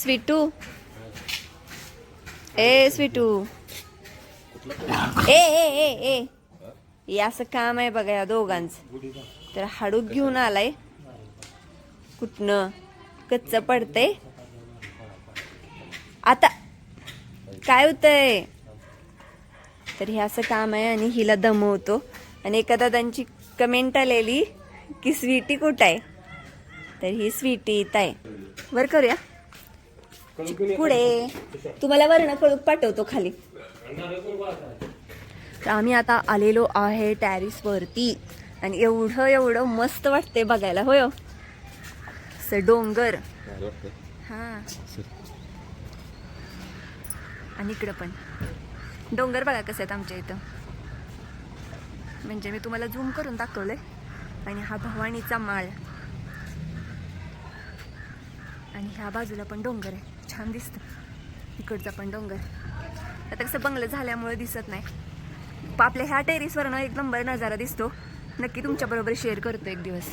स्वीटू. ए स्वीटू. ए ए ए ए. हे असं काम आहे बघा या दोघांचं. तर हाडूक घेऊन आलाय. कुठनं? कच्च पडतंय. आता काय होतंय? तर हे असं काम आहे आणि हिला दमवतो. आणि एका दादांची कमेंट आलेली की स्वीटी कुठं आहे? तर ही स्वीटी इथं आहे. बरं करूया. पुढे. तुम्हाला वर्ण कळूक पाठवतो खाली. तर आम्ही आता आलेलो आहे टॅरिस वरती आणि एवढं एवढं मस्त वाटतंय बघायला होय हो? असं डोंगर. हा. आणि इकडं पण. डोंगर बघा कसं आहेत आमच्या इथं. म्हणजे मी तुम्हाला झूम करून दाखवलंय. आणि हा भवानीचा माळ. आणि ह्या बाजूला पण डोंगर आहे. छान दिसतं. इकडचा पण डोंगर. आता कसं बंगलं झाल्यामुळे दिसत नाही. आपल्या ह्या टेरिसवरनं एक नंबर नजारा दिसतो. नक्की तुमच्याबरोबर शेअर करतो एक दिवस.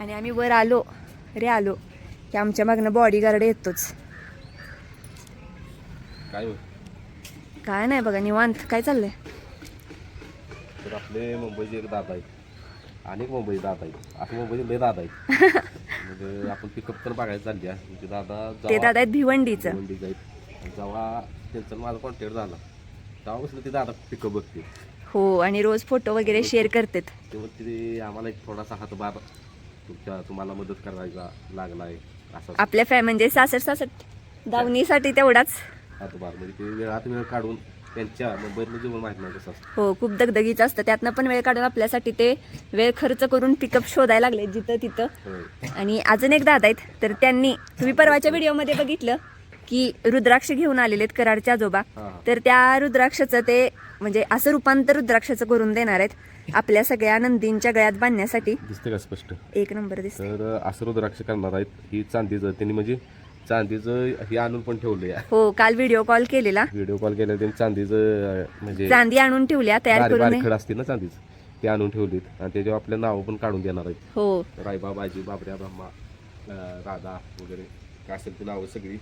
आणि आम्ही वर आलो रे आलो की आमच्या मागनं बॉडीगार्ड येतोच. काय? काय नाही बघा निवांत. काय चाललंय? तर आपले मुंबईचे एक दादा आहेत. अनेक मुंबई दादा आहेत. असे मुंबईचे लय दादा आहेत. म्हणजे आपण पिकअप तर बघायला चालली म्हणजे दादा ते दादा आहेत भिवंडीचं. आहेत. आणि जेव्हा त्यांचा माझा कॉन्टॅक्ट झाला तेव्हापासून ते दादा पिकअप बघते हो आणि रोज फोटो वगैरे शेअर करतात. तेव्हा ते आम्हाला एक थोडासा हातभार तुमच्या तुम्हाला मदत करायचा लागला आहे असा. आपल्या फॅ म्हणजे सासर सासट दावणीसाठी तेवढाच. हातभार म्हणजे ते वेळात वेळ काढून त्यांच्या मुंबईतलं जीवन माहीत नाही कसं असतं. हो खूप दगदगीचं असतं. त्यातनं पण वेळ काढून आपल्यासाठी ते वेळ खर्च करून पिकअप शोधायला लागले जिथं तिथं. होय. आणि अजून एक दादा आहेत तर त्यांनी तुम्ही परवाच्या व्हिडिओमध्ये बघितलं की रुद्राक्ष घेऊन आलेले आहेत कराडचे आजोबा. हा, हा. तर त्या रुद्राक्षाचं ते म्हणजे असं रूपांतर रुद्राक्षाचं करून देणार आहेत आपल्या सगळ्या नंदींच्या गळ्यात बांधण्यासाठी. दिसते का स्पष्ट? एक नंबर दिसत तर असं रुद्राक्ष करणार आहेत ही चांदीचं त्यांनी म्हणजे चांदीचं हे आणून पण ठेवलं या हो काल व्हिडिओ कॉल केलेला. व्हिडिओ कॉल केला त्यांनी चांदीचं अं, म्हणजे चांदी आणून ठेवल्या तयार बारीक करून बारीक खड असते ना चांदीचं? ते आणून ठेवलीत आणि त्याच्यावर आपल्या नावं पण काढून देणार आहेत. हो. रायबा बाजी बाबऱ्या ब्रह्मा अं, राधा वगैरे. काय असेल ती नावं सगळी.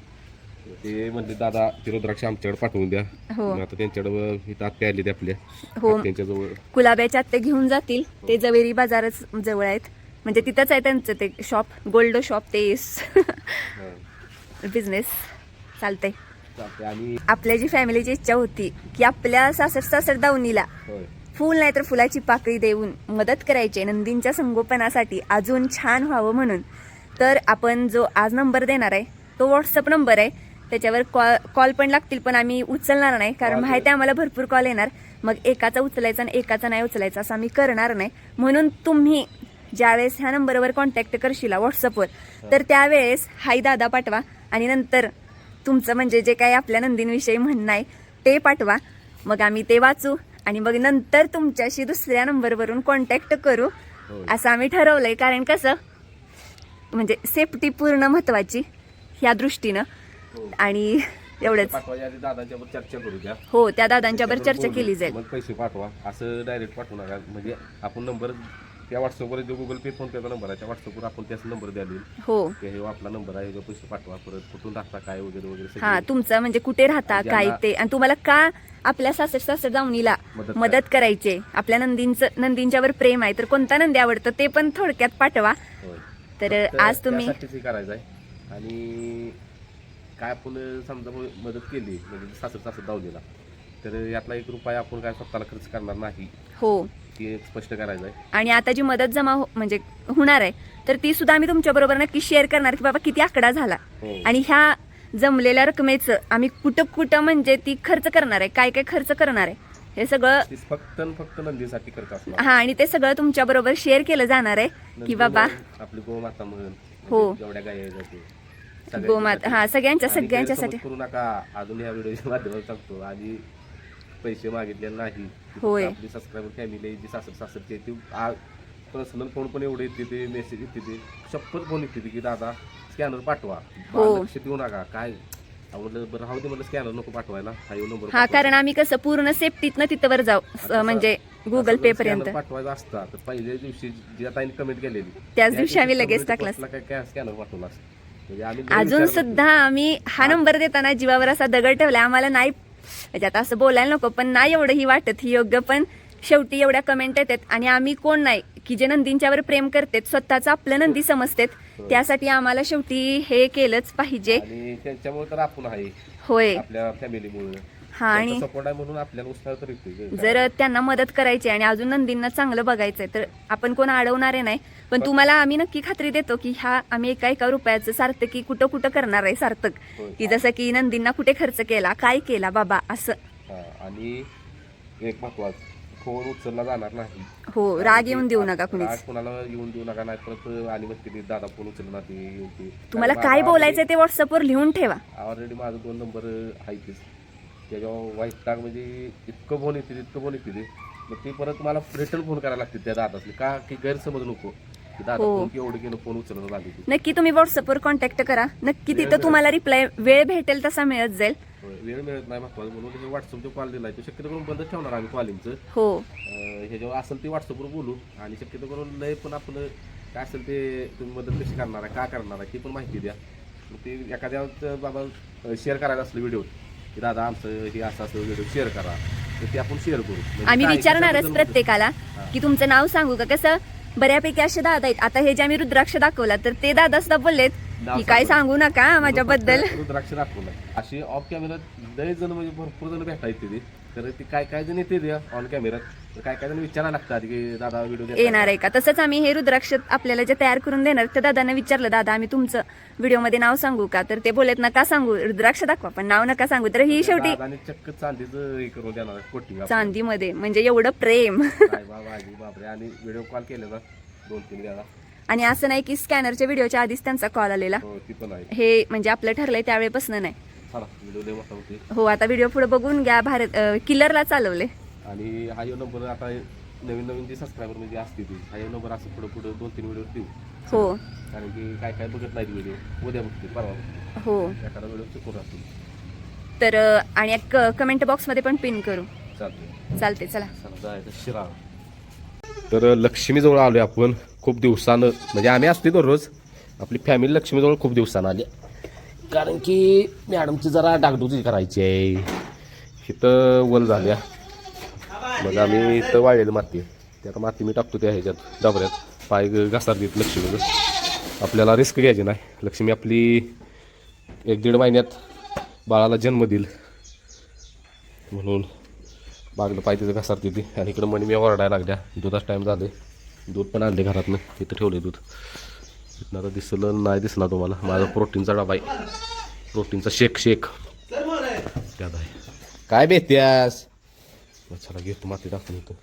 ते म्हणले दादा ते रुद्राक्ष आमच्याकडे पाठवून द्या. हो. मग आता त्यांच्याकडे इथं आत्या आली आपल्या. हो. त्यांच्याजवळ कुलाब्याच्या ते घेऊन जातील. ते जवेरी बाजारच जवळ आहेत. म्हणजे तिथंच आहे त्यांचं ते शॉप गोल्ड शॉप ते हं, बिझनेस चालतंय. आणि आपल्या जी फॅमिलीची इच्छा होती की आपल्या सासर सासर दावणीला होय. फुल नाही तर फुलाची पाकळी देऊन मदत करायची नंदींच्या संगोपनासाठी अजून छान व्हावं म्हणून तर आपण जो आज नंबर देणार आहे तो व्हॉट्सअप नंबर आहे. त्याच्यावर कॉल कॉल पण लागतील पण आम्ही उचलणार नाही कारण माहिती आहे आम्हाला भरपूर कॉल येणार. मग एकाचा उचलायचा आणि एकाचा नाही उचलायचा असं आम्ही करणार नाही. म्हणून तुम्ही ज्यावेळेस ह्या नंबरवर कॉन्टॅक्ट करशील व्हॉट्सअपवर तर त्यावेळेस हाय दादा पाठवा. आणि नंतर तुमचं म्हणजे जे काही आपल्या नंदींविषयी म्हणणं आहे ते पाठवा. मग आम्ही ते वाचू आणि मग नंतर तुमच्याशी दुसऱ्या नंबरवरून कॉन्टॅक्ट करू. असं आम्ही ठरवलंय. कारण कसं म्हणजे सेफ्टी पूर्ण महत्वाची ह्या दृष्टीनं. हो. आणि एवढंच. पाठवायच्या आधी दादांच्यावर चर्चा करू द्या हो त्या दादांच्यावर चर्चा. केली जाईल. पैसे पाठवा. असं डायरेक्ट पाठवू नका म्हणजे आपण नंबर त्या व्हॉट्सअपवर जो गुगल पे फोन पेचा नंबर आहे त्या व्हॉट्सअपवर आपण त्याच नंबर द्या देईल हो. ते हे आपला नंबर आहे ह्याच्यावर पैसे पाठवा परत कुठून राहता काय वगैरे वगैरे हा सगळी. तुमचं म्हणजे कुठे राहता आणि काय ते आणि तुम्हाला का आपल्या सासर सासर जाऊनीला मदत मदत करायचे? आपल्या नंदींचं नंदींच्यावर प्रेम आहे तर कोणता नंदी आवडतं ते पण थोडक्यात पाठवा. होय. तर फक्त आज तुम्ही त्यासाठीच हे करायचं आहे आणि काय आपण समजा मदत केली म्हणजे सासर सासर दावलीला तर यातला एक रुपया आपण काय स्वतःला खर्च करणार नाही. हो. ते स्पष्ट करायचं आहे आणि आता जी मदत जमा हो- म्हणजे होणार आहे तर ती सुद्धा आम्ही तुमच्या बरोबर नक्की शेअर करणार की बाबा किती आकडा झाला. हो. आणि ह्या जमलेल्या रकमेचं आम्ही कुठं कुठं म्हणजे ती खर्च करणार आहे काय काय खर्च करणार आहे हे सगळं ती फक्त आणि फक्त नंदीसाठी असणार. हा आणि ते सगळं तुमच्या बरोबर शेअर केलं जाणार आहे की नंदी बाबा आपली गोमाता म्हण हो. म्हणजे जेवढ्या गाय गोमात हा सगळ्यांच्या सगळ्यांच्यासाठी. करू नका. अजून या व्हिडिओच्या माध्यमातून सांगतो. आणि पैसे मागितलेले नाही होय. आपली सबस्क्रायबर फॅमिली जी सासर सासरची आहे ती पर्सनल फोन पण एवढे येते ते मेसेज येते ते. शपथ फोन येते की दादा स्कॅनर पाठवा. हो. बा, लक्ष देऊ नका. काय? अहो, बरं राहू दे म्हणलं स्कॅनर नको पाठवायला. हा नंबर हा कारण आम्ही कसं पूर्ण सेफ्टीतनं तिथं वर जाऊ स- म्हणजे गुगल पे पर्यंत. पाठवायचा असता तर पहिल्या दिवशी जी आता कमेंट केलेली त्याच दिवशी आम्ही लगेच टाकला. काय काय स्कॅनर पाठवला असता. म्हणजे आम्ही लय अजून विचार सुद्धा आम्ही हा नंबर देताना जीवावर असा दगड ठेवला आम्हाला नाही म्हणजे आता असं बोलायला नको पण नाही एवढं ही वाटत ही योग्य पण शेवटी एवढ्या कमेंट येतात. आणि आम्ही कोण नाही की जे नंदींच्यावर प्रेम करतात स्वतःच आपलं नंदी समजतात त्यासाठी आम्हाला शेवटी हे केलंच पाहिजे. त्यांच्यामुळे तर आपण आहे होय. आपल्या फॅमिलीमुळे हा आणि सपोर्ट आहे म्हणून आपल्याला उत्साह तर येतोय जर त्यांना मदत करायची आणि अजून नंदींना चांगलं बघायचंय तर आपण कोण अडवणारे नाही. पण तुम्हाला आम्ही नक्की खात्री देतो की ह्या आम्ही एका एका रुपयाचं सार्थकी कुठं कुठं करणार आहे सार्थक. होय. की जसं की नंदींना कुठे खर्च केला काय केला बाबा असं. हा, आणि एक महत्वाचं फोन उचलला जाणार नाही. हो राग येऊन देऊ नका राग कुणीच कोणाला येऊन देऊ नका नाही परत आणि मग दादा फोन उचलणार ते ते. तुम्हाला काय माझा बोलायचंय ते व्हॉट्सअपवर लिहून ठेवा. ऑलरेडी माझं दोन नंबर आहेतच त्याच्यावर वाईट टाक म्हणजे इतकं फोन येते इतकं फोन येते ते. मग ते परत मला रिटर्न फोन करायला लागते त्या दादासले का की गैरसमज नको. की दादा हो. फोन की एवढं केलं फोन उचलत ती. नक्की तुम्ही व्हॉट्सअपवर कॉन्टॅक्ट करा. नक्की तिथं तुम्हाला रिप्लाय वेळ भेटेल तसा मिळत जाईल. वेळ मिळत नाही महत्वाचं. म्हणून हे व्हॉट्सअपचे कॉल दिलाय. तो शक्यतो करून बंद ठेवणार आम्ही कॉलिंगचं हो. ह्याच्यावर असेल ते व्हॉट्सअपवर बोलू. आणि शक्यतो करून लय पण आपलं काय असेल ते तुम्ही मदत कशी करणार आहे का करणार आहे ती पण माहिती द्या. मग ते एखाद्या बाबा शेअर करायला असलं व्हिडिओ की दादा आमचं हे असं असं व्हिडिओ शेअर करा. तर ते आपण शेअर करू. म्हणजे आम्ही काय- विचारणारच कशाबद्दल प्रत्येकाला की तुमचं नाव सांगू का? कसं? बऱ्यापैकी असे दादा आहेत. आता हे जे आम्ही रुद्राक्ष दाखवला तर ते दादा सुद्धा बोललेत नाव की काय सांगू. नका माझ्याबद्दल. रुद्राक्ष दाखवलं अशी ऑफ कॅमेऱ्यात लय जण म्हणजे भरपूर जण भेटायचे ते. तर ती काय काय जण येते ऑन तर काय काय जण विचारायला लागतात की दादा व्हिडिओ येणार आहे का? तसंच आम्ही हे रुद्राक्ष आपल्याला जे तयार करून देणार त्या दादाने विचारलं दादा आम्ही तुमचं व्हिडिओमध्ये नाव सांगू का? तर ते बोलत नका सांगू रुद्राक्ष दाखवा पण नाव नका सांगू. तर ही शेवटी चक्क चांदीचं हे करून देणार चांदीमध्ये म्हणजे एवढं प्रेम. काय बापरे आणि व्हिडिओ कॉल केलेला दोन तीन वेळा. आणि असं नाही की स्कॅनरच्या व्हिडिओच्या आधीच त्यांचा कॉल आलेला. हो ती पण आहे. हे म्हणजे आपलं ठरलंय त्यावेळेपासून नाही. हो आता व्हिडिओ पुढे बघून घ्या भारत किलरला चालवले. आणि हा यो नंबर आता नवीन नवीन जे सबस्क्रायबर म्हणजे असते ती हा यो नंबर असं पुढे पुढे दोन तीन व्हिडिओ देऊ. हो. कारण की काय काय बघत नाही व्हिडिओ उद्या बघते परवा. हो. एखादा व्हिडिओ चुकून राहतो. तर आणि एक कमेंट बॉक्समध्ये पण पिन करू. चालते चालते चला. शिरा तर लक्ष्मीजवळ आलोय आपण. खूप दिवसानं म्हणजे आम्ही असते दररोज. आपली फॅमिली लक्ष्मीजवळ खूप दिवसानं आली. कारण की मॅडमची जरा डागडुजी करायची आहे. इथं वल झाल्या. मग आम्ही इथं वाळलेलं माती. त्यात ते आता माती मी टाकतो त्या ह्याच्यात डबऱ्यात. पाय घसार देत लक्ष्मीनं आपल्याला रिस्क घ्यायची नाही. लक्ष्मी आपली एक दीड महिन्यात बाळाला जन्म देईल. म्हणून बागलं पाहिजे तिथं घसारते देते. आणि इकडं मणी मी ओरडायला लागल्या. दुधाच टाईम झाले. दूध पण आणले घरातनं. तिथं ठेवले दूध. तिथनं आता दिसलं नाही दिसणार तुम्हाला. माझा प्रोटीनचा डबा आहे. प्रोटीनचा शेक शेक. त्यात आहे. काय बेत्यास? चला घेतो माती टाकून इथं.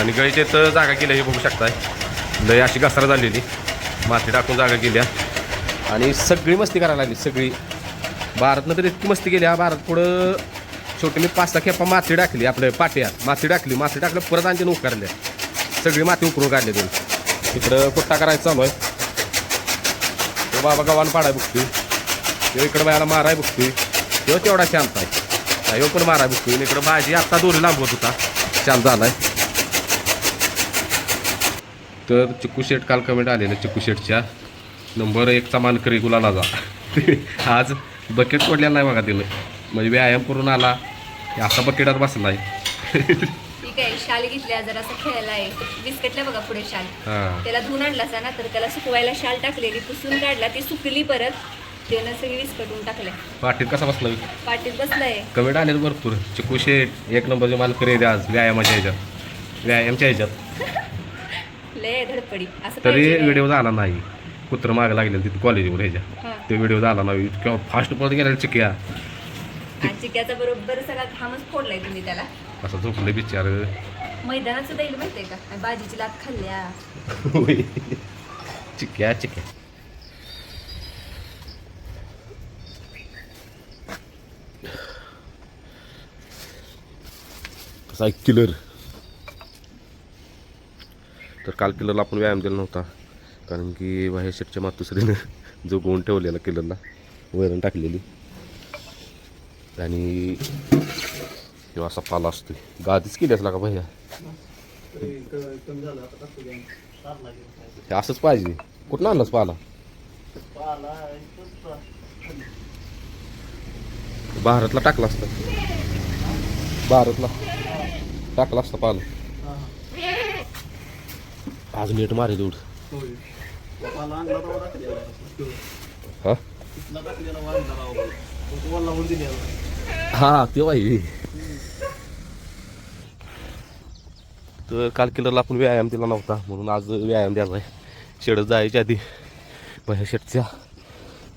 आणि गाईच्या तर जागा केल्या हे बघू शकताय. लय अशी घसरा झालेली. माती टाकून जागा केल्या आणि सगळी मस्ती करायला लागली सगळी. भारतनं तर इतकी मस्ती केली हा भारत पुढं छोटी मी पाच सहा खेपा माती टाकली आपल्या पाट्यात. माती टाकली माती टाकलं परत आणखीन उकारल्या. सगळी माती उकरून काढली त्यांनी इकडं कुट्टा करायचं चालू आहे? तो बाबा गव्हाण पाडाय बघतोय. तो इकडं बायाला माराय बघतोय. तो तेवढा शांत आहे. ह्यो पण माराय बघतोय. आणि इकडं भाजी आत्ता दोरी लांबवत होता. शांत झालाय. तर चिक्कू शेट काल कमेंट आलेलं चिक्कू शेटच्या नंबर एकचा मानकरी जा. आज बकेट सोडलेला नाही बघा तिला म्हणजे व्यायाम करून आला. असा बकेटात बसला आहे ठीक आहे शाल घेतल्या जरा असं खेळायला आहे बिस्किटला बघा पुढे शाल. हां. त्याला धुवून आणलासा ना तर त्याला सुकवायला शाल टाकलेली पुसून काढला ती सुकली परत. त्यानं सगळी विस्कटून टाकल्या. पाठीत कसा बसला? पाठीत बसलाय. कमेंट आलेत भरपूर. चिक्कू शेट एक नंबरचे मानकरी आहे आज व्यायामाच्या ह्याच्यात. व्यायामच्या ह्याच्यात. लय धडपडी. असं तरी पाहिजे. व्हिडिओ झाला नाही. कुत्र मागं लागलेलं तिथे कॉलेजवर ह्याच्या. हा. ते व्हिडिओ झाला ना इतक्या फास्ट पळत गेला चिक्या. आणि चिक्याचा बरोबर सगळा घामच फोडलाय तुम्ही त्याला. असं झोपलं बिचार. मैदानात सुद्धा येईल माहितीये का? आणि बाजीची लात खाल्ल्या. चिक्या चिक्या. कसा किलर तर काल किलरला आपण व्यायाम दिला नव्हता. कारण की बाहेर शेटच्या मातुसरीनं जो गोण ठेवलेला किलरला वैरण टाकलेली. आणि किंवा असा पाला असतो गादीच केली असला का भैया. हे असंच पाहिजे. कुठं आणलंच पाला? भारतला टाकला असता. भारतला. टाकला असता पाला. आज नीट मारे दूड हा? हा ते वाई तर काल किलरला आपण व्यायाम दिला नव्हता म्हणून आज व्यायाम द्यायचा आहे. शेडत जायच्या आधी भैया शेटच्या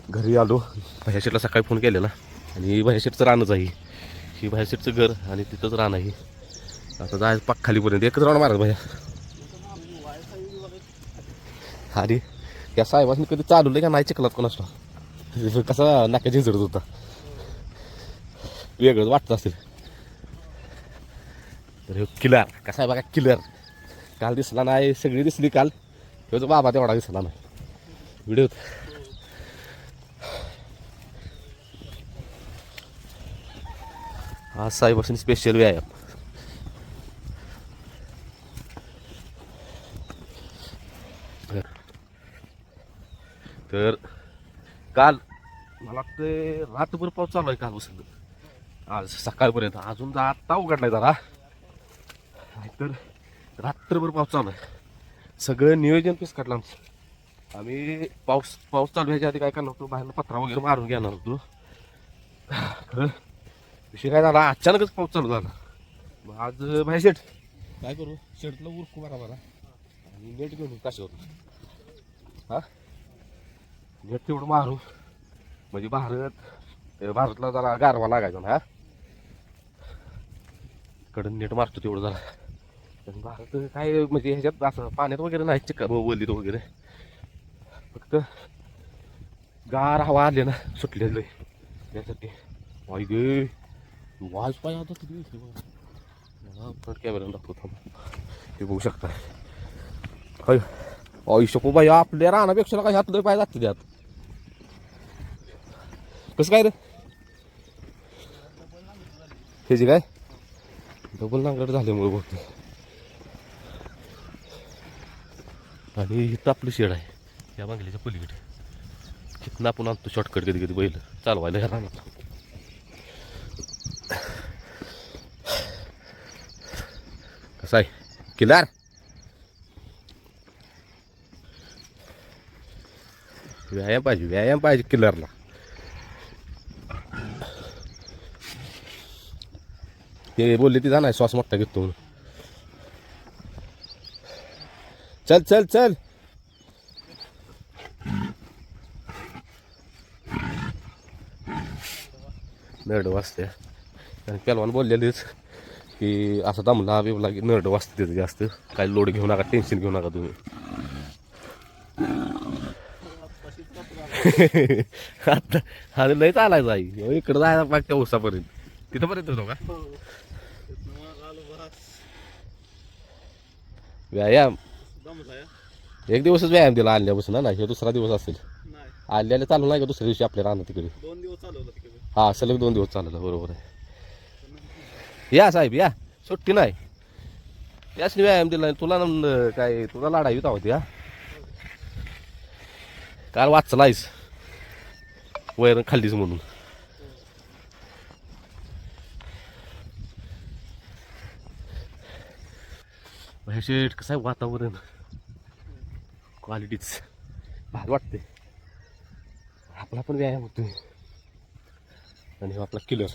घरी आलो. भैया शेटला सकाळी फोन केलेला. आणि भैया शेटचं रानच आहे. ही भैया शेटचं घर आणि तिथंच रान आहे. आता जायचं पाक खालीपर्यंत. एकच राऊंड मारत भैया. अरे या साहेबांनी कधी चालवलं का नाही चिखलात कोणाला कसा नाक्या झिंजडत होता. वेगळंच वाटतं असेल. तर हे किलर कसा आहे बघा किलर काल दिसला नाही सगळी दिसली काल. ह्यो बाबा तेवढा दिसला नाही. व्हिडिओत आज साहेबासून स्पेशल व्यायाम. तर काल मला वाटतं रात्रभर पाऊस चालू आहे काल बसून आज सकाळपर्यंत अजून जा आत्ता उघडलाय जरा. तर रात्रभर पाऊस चालू आहे. सगळं नियोजन पीस काढलं आमचं आम्ही पाऊस पाऊस चालू ह्याच्या आधी काय करणार होतो? बाहेर पत्रा वगैरे मारून घेणार होतो. खरं विषय काय झाला? अचानकच पाऊस चालू झाला. मग आज बाहेर शेट. काय करू? शेटला उरकू बरा बरा आणि नेट घेऊन कशावर हा? नेट तेवढं मारू. म्हणजे भारत भारतला जरा गारवा लागायचा ना कडून नेट मारतो तेवढं जरा. पण भारत काय म्हणजे ह्याच्यात असं पाण्यात वगैरे नाही चिक्का ओलीत वगैरे. फक्त गार हवा आली ना सुटलेलं त्यासाठी. वाई गे. वाज पाय आता किती फ्रंट कॅमेरा दाखवतो हे बघू शकता. काय आयुष्य बाई आपल्या रानापेक्षा काय हातलं पाय जाते त्यात. कसं काय रे? हे जे काय? डबल नांगड झाल्यामुळे बघतो आणि इथं आपलं शेड आहे. या बांगल्याच्या पलीकडे. तिथनं आपण आणतो शॉर्टकट कधी कधी बैल. चालवायला ह्या रानात. कसं आहे? किल्लार? व्यायाम पाहिजे व्यायाम पाहिजे किलरला. ते बोलले ती जाणार श्वास मोठा घेतो म्हणून. चल चल चल. नरड वाजते आणि पेलवान बोललेलीच की असं दमला बिमला की नरड वाजते तिथं जास्त. काही लोड घेऊ नका टेन्शन घेऊ नका तुम्ही. आता हा लय चालायचं आई. इकडं जायला मागच्या उसापर्यंत. तिथंपर्यंत होतो का? व्यायाम. एक दिवसच व्यायाम दिला आणल्यापासून ना? हे दुसरा दिवस असेल. आल्याला चालू नाही का दुसऱ्या दिवशी आपल्या राहणार तिकडे? दोन दिवस चालवलं तिकडे. हा सलग दोन दिवस चाललं बरोबर आहे. या साहेब या. सुट्टी नाही. यासनी व्यायाम दिला तुला काय तुला लाडा येत होती हा? काल वाचलायस. वैरण खाल्लीच म्हणून. हे शेट कसं आहे वातावरण? क्वालिटीच भारी वाटते आपला पण व्यायाम होतोय. आणि हो आपला किलर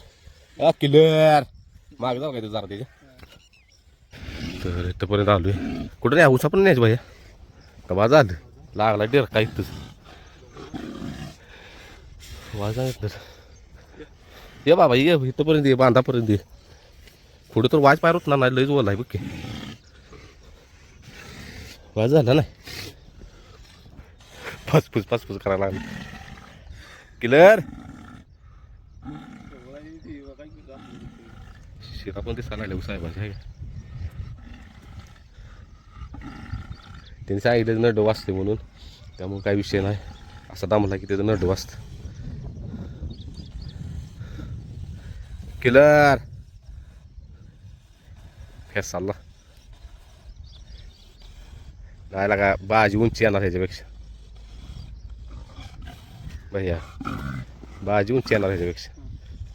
हा किलर माग जाऊ काय ते जरा त्याच्या तर इथंपर्यंत आलोय. कुठं नाही उसा पण न्यायचं भाई का बा झालं लागला डेर काय इथंच. वाजा येत ये बाबा ये इथंपर्यंत ये बांधापर्यंत ये. पुढे तर वाज पाय ना नाही लईच ओला आहे बघ की. वाज झाला नाही. फसफूस फसफूस करायला लागली. किलर शिरा पण दिसायला लागल्या साहेबांच्या आहे का? त्यांनी सांगितलं नड वाचते म्हणून. त्यामुळे काही विषय नाही. असा दामला की त्याचं नड वाचतं किलर फेस चालला नाही लागा बाजी उंची येणार ह्याच्यापेक्षा भैया बाजी उंची येणार ह्याच्यापेक्षा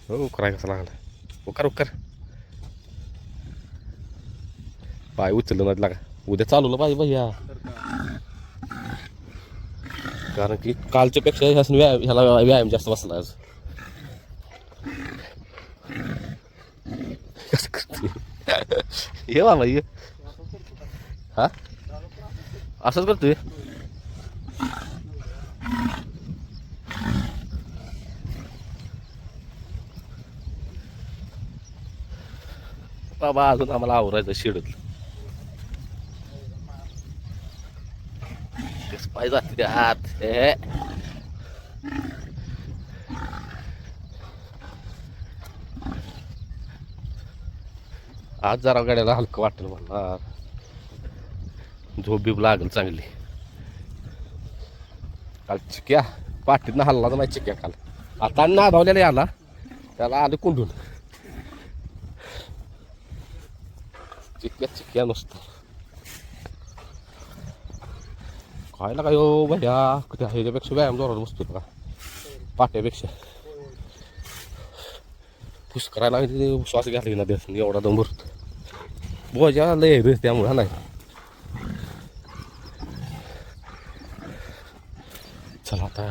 हो कराय कसा लागला उकर उकर पाय उचललं नाही लागा उद्या चालवलं पाहिजे भैया कारण की कालच्या पेक्षा व्यायाम ह्याला व्यायाम जास्त बसला आज कसं करते ये बाबा ये. हा? असंच करतोय? बाबा अजून आम्हाला आवरायचं शेडत तेच पाहिजे जाते ते हात हे. आज जरा गाड्याला हलकं वाटेल मला झोप बीप लागेल चांगली. काल चिक्या पाठीतनं हल्ला नाही चिक्या काल. आता ना आला त्याला आले कुंडून. चिक्या चिक्या नसतो. काय लागा भैया? त्या ह्याच्यापेक्षा व्यायाम जोरात बसतो का पाट्यापेक्षा. पुष्करायला ते श्वास घ्यायला ना देत एवढा दम भरतो बोजा लय रे त्यामुळं नाही चला आता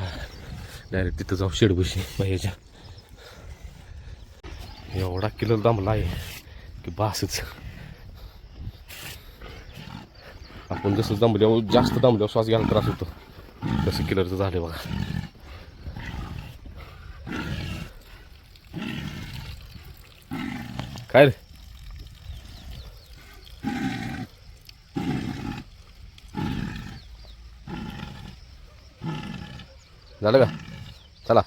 डायरेक्ट तिथं जाऊ शेडबशी भैयाच्या एवढा किलो दमला आहे की बासच आपण जसं दमल्यावर जास्त दमल्यावर श्वास घ्यायला त्रास होतो तसं किलरचं झालं बघा काय रे झालं का? चला.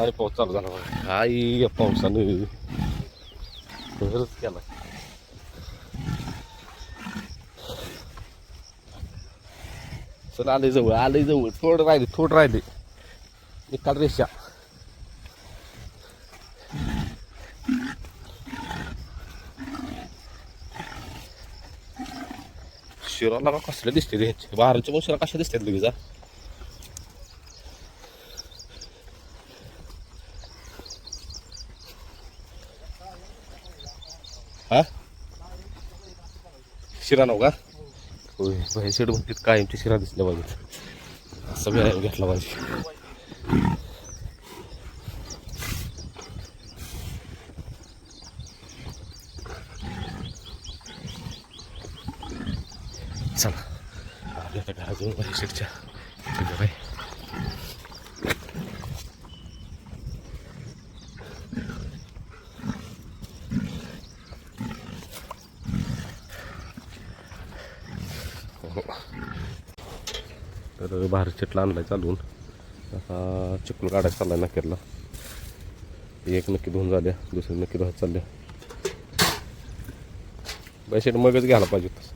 अरे पाऊस चालू झाला काय पावसानं. कहरच केला चल आले जवळ आले जवळ. थोडं राहिले थोडं राहिले. निकाल रेषा. शिरा का कसले दिसते रे ह्याचे बाहेरच्या पण शिरा कशा दिसतात लगेच हा? शिरा नव का? होय बाहेर शेड म्हणतात कायमची शिरा दिसल्या पाहिजे असं व्यायाम घेतला पाहिजे चला आपल्या अजून घराजवळ बाहेर शेडच्या ठीक तर बाहेर चिटला आणलाय चालून. आता चिखल काढायचा चाललाय नक्कीला एक नक्की धुवून झाल्या दुसरी नक्की धुवत चालल्या. बैसेट मगच घ्यायला पाहिजे होतं.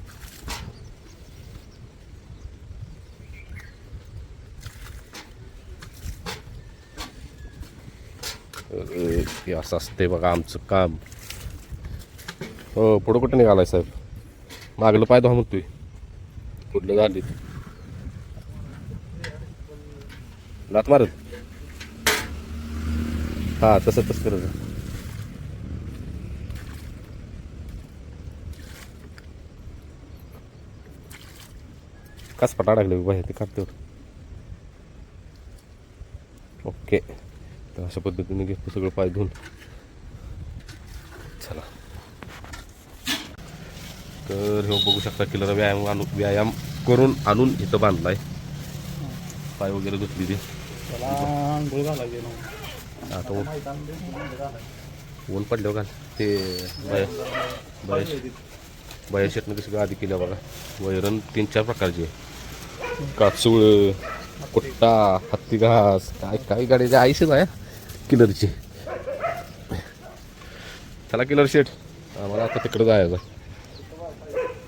अरे, हे असं असते बघा आमचं काम. हो पुढं कुठं निघालाय साहेब? मागलं पाय धुवा तुम्ही कुठलं झाली लात मारत. हां तसं तसं करत जा. कस पटा टाकले बाहेर ते काढते ओके. तर अशा पद्धतीने घेतो सगळं पाय धुवून चला. तर हे बघू शकता किलर व्यायाम आणून व्यायाम करून आणून इथं बांधलाय. पाय वगैरे धुतली ते. आता ऊन. ऊन पडल्यावर घाल. ते बाय बाय बाया शेटनं कशी गादी केल्या बघा. वैरण तीन चार प्रकारचे काचूळ कुट्टा हत्ती घास काय काय गाडीचे आईशीच आहे. किलरची चला किलर शेट आम्हाला आता तिकडं जायचं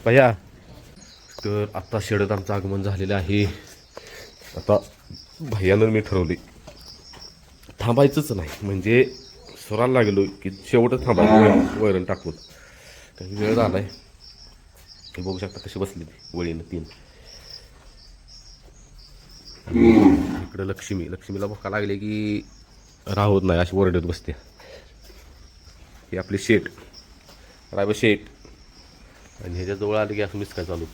भैया तर आता शेडत आमचं आगमन झालेलं आहे. आता भैयानं मी ठरवले थांबायचंच नाही. म्हणजे स्वराला लागलो की शेवटच थांबायचं वैरण- टाकून. काही वेळ झालाय. हे बघू शकता कशी बसली ती वळीनं तीन. इकडं लक्ष्मी लक्ष्मीला भोका लागले की राहत नाही अशी ओरडत बसते. ही आपली शेट रायबा शेट. आणि ह्याच्या जवळ आले की असं मिस काय चालू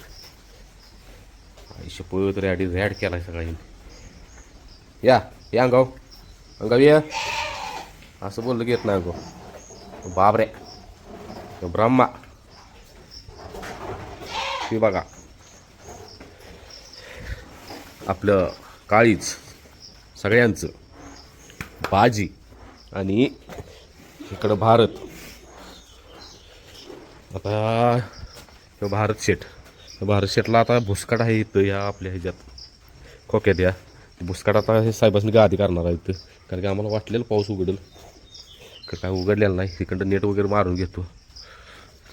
आई शपथ आधी रॅड केला सगळ्यांनी. या या अंगाव. अंगाव या. असं बोललं की येत नाही अंगाव. बाबरे ब्रह्मा. हे बघा. आपलं काळीच सगळ्यांचं. बाजी आणि इकडं भारत. आता तो भारत शेट भारत शेटला आता भुसकाट आहे इथं या आपल्या ह्याच्यात. खोक्यात या. भुसकाट आता हे साहेबांनी गादी करणार आहे इथं. कारण की आम्हाला वाटलेलं पाऊस उघडेल. का काय उघडलेलं नाही. इकडं नेट वगैरे मारून घेतो.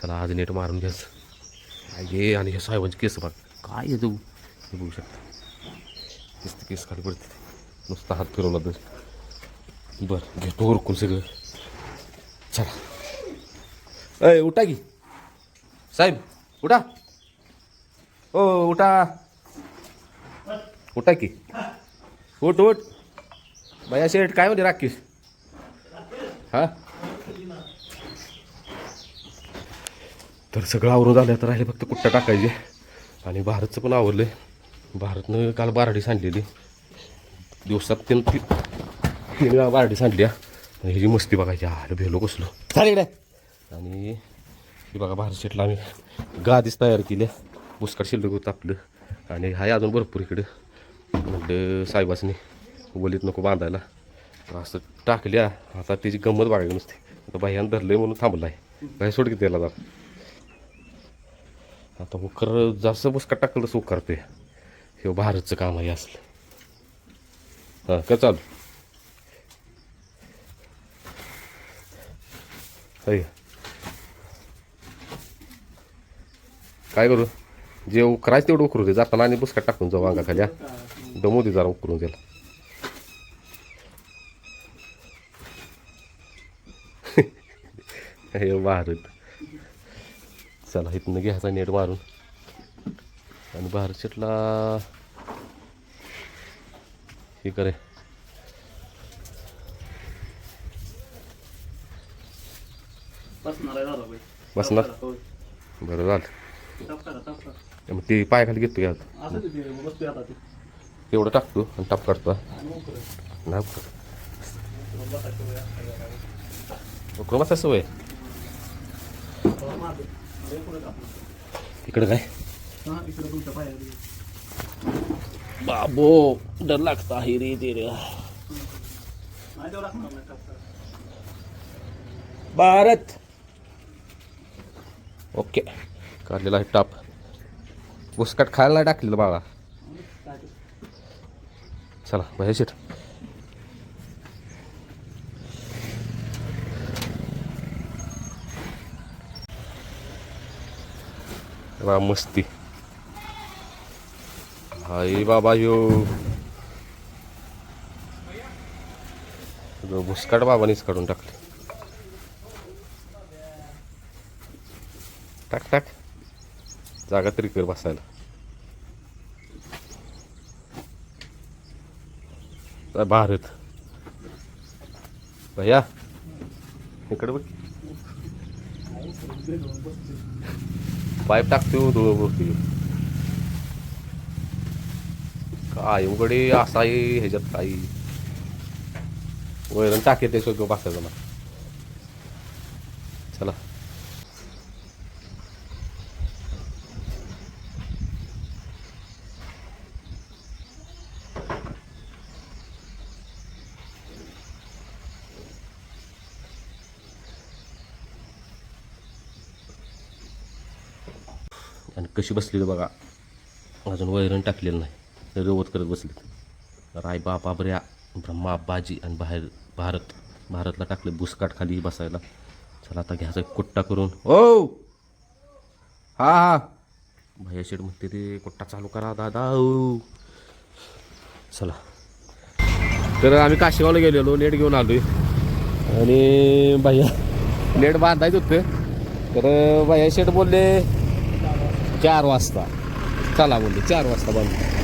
चला आज नेट मारून घ्यायचं. हे? आणि हे साहेबांचे केस बघ. काय येतो हे बघू शकता. केस केस खाली पडते नुसता हात फिरवला तर. बरं घेतो उरकून सगळं. चला. अय उठा की. साहेब उठा. ओ उठा. उठा की. उठ उठ. बाया शेठ काय म्हणते राखीस हा? तर सगळं आवरू आलं तर राहिले फक्त कुट्टा टाकायचे. आणि भारतचं पण आवरलं भारतनं काल बाराडी सांडलेली. दिवसात तीन तीन सांडल्या आणि ह्याची मस्ती बघायची आलं भेलो कसलो. चालेल आणि हे बघा भारत शेटला आम्ही गादीच तयार केल्या बुसकाट शिल्लक होतं आपलं. आणि हाय अजून भरपूर इकडं. म्हटलं साहेबासनी वलीत नको बांधायला. असं टाकल्या. आता त्याची गंमत बघायला नसते. आता बाह्यानं धरलंय म्हणून थांबलाय. बाहेर सोड की त्याला जात आता उकर जास्त बुसकाट टाकलं तसं उकारतोय हे भारतचं काम आहे असलं. हां का चालू. आहे काय करू? जे उकरायचं तेवढं उकरू दे. जाताना आणि बुसका टाकून जाऊ अंगा खाल्या दमू दे जरा उकरून त्याला. हे भारत चला इथनं घ्यायचा नेट मारून. आणि भारत शेटला हे करे बसणार. बरं झालं. मग ते पायाखाली घेतो घ्या. तेवढं टाकतो आणि टाप काढतो. नाही बसा सवय. इकडं काय. बाबो डर लागता आहे रे ते रे. भारत ओके. काढलेला आहे टाप. बुसकाट खायला नाही टाकलेलं बाळा. चला बाहेर शेट. बा मस्ती. हाय बाबा यो. सगळं भुसकाट बाबानीच काढून टाकले. टाक टाक जागा तरी कर बसायला भारत भैया इकडे बघ पाईप टाकतो धुळ बघतो काय उघडे असा आहे ह्याच्यात काही वैरण टाके ते सगळं बसायचं मला चला आणि कशी बसली तर बघा. अजून वैरण टाकलेलं नाही. रवत करत बसलीत. राय बाबा बऱ्या ब्रह्मा बाजी आणि बाहेर भारत. भारतला टाकले बुसकाट खाली बसायला. चला आता घ्यायचा कुट्टा करून. ओ! हा हा. भैया शेठ म्हणते ते कुट्टा चालू करा दादा. ओ. चला. तर आम्ही काशीगावला गेलेलो. नेट घेऊन आलोय. आणि भैया नेट बांधायचं होतं. तर भैया शेठ बोलले चार वाजता. चला बोलले चार वाजता बंद